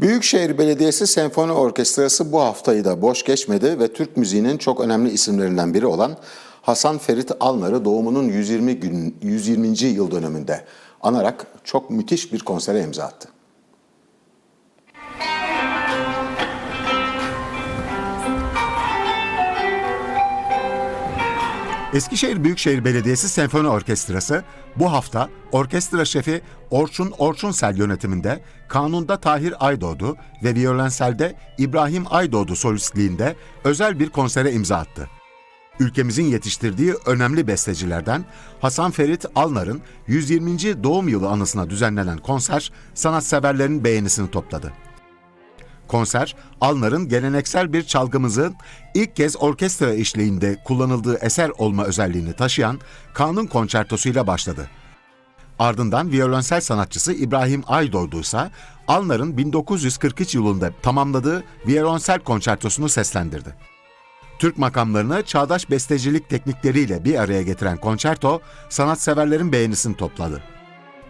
Büyükşehir Belediyesi Senfoni Orkestrası bu haftayı da boş geçmedi ve Türk müziğinin çok önemli isimlerinden biri olan Hasan Ferit Alnar'ı doğumunun 120 gün 120. yıl dönümünde anarak çok müthiş bir konsere imza attı. Eskişehir Büyükşehir Belediyesi Senfoni Orkestrası bu hafta orkestra şefi Orçun Orçunsel yönetiminde Kanun'da Tahir Aydoğdu ve Violenselde İbrahim Aydoğdu solistliğinde özel bir konsere imza attı. Ülkemizin yetiştirdiği önemli bestecilerden Hasan Ferit Alnar'ın 120. doğum yılı anısına düzenlenen konser sanatseverlerin beğenisini topladı. Konser, Alnar'ın geleneksel bir çalgımızın ilk kez orkestra işleyinde kullanıldığı eser olma özelliğini taşıyan Kanun Konçertosu'yla başladı. Ardından violonsel sanatçısı İbrahim Aydoğdu ise Alnar'ın 1943 yılında tamamladığı violonsel konçertosunu seslendirdi. Türk makamlarını çağdaş bestecilik teknikleriyle bir araya getiren konçerto, sanatseverlerin beğenisini topladı.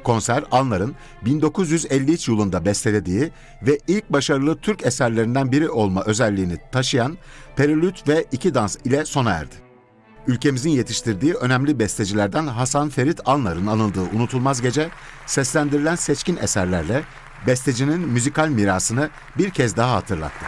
Konser Alnar'ın 1953 yılında bestelediği ve ilk başarılı Türk eserlerinden biri olma özelliğini taşıyan Perülüt ve İki Dans ile sona erdi. Ülkemizin yetiştirdiği önemli bestecilerden Hasan Ferit Alnar'ın anıldığı unutulmaz gece, seslendirilen seçkin eserlerle bestecinin müzikal mirasını bir kez daha hatırlattı.